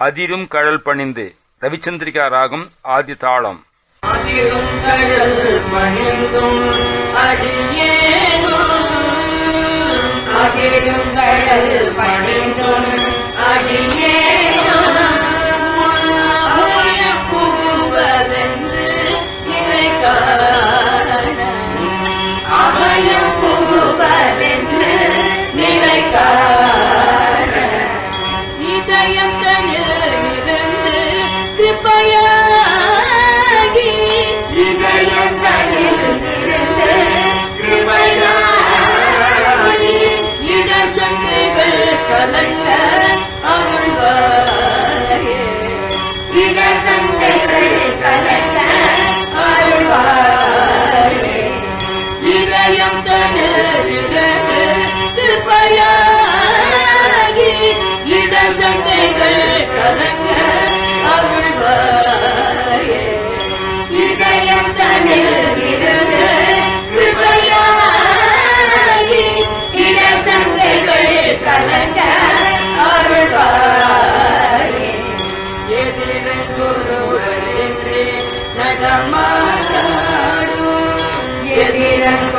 அதிரும் கழல் பணிந்து ரவிச்சந்திரிகா ராகம் ஆதி தாளம். அதிரும் கழல் பணிந்தும் அடியேனும் அதிரும் கழல் பணிந்தும் la la la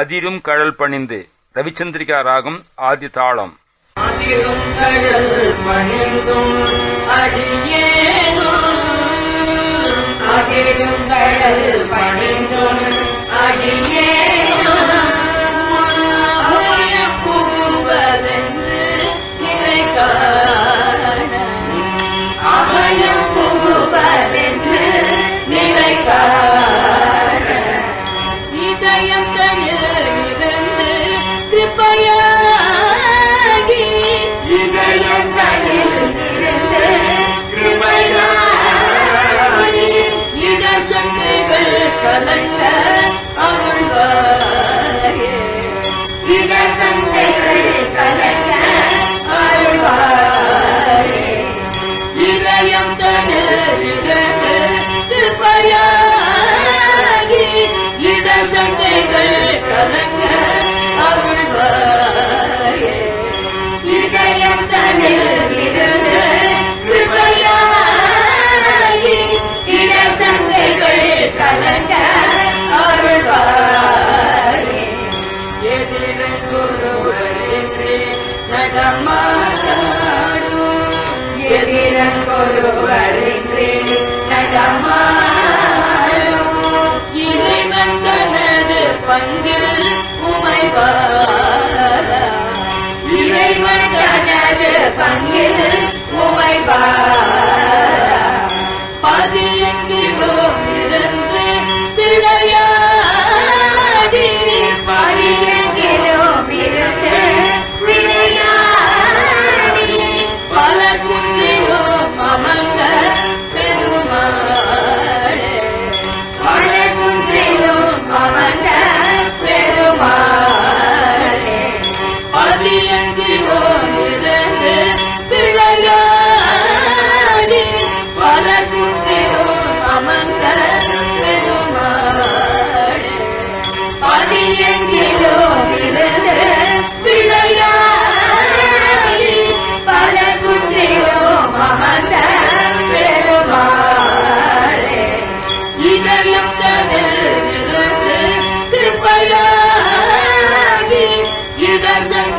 அதிரும் கழல் பணிந்து. ரவிச்சந்திரிகா ராகம் ஆதி தாளம். அதிரும் கழல் பணிந்தும் la la You don't.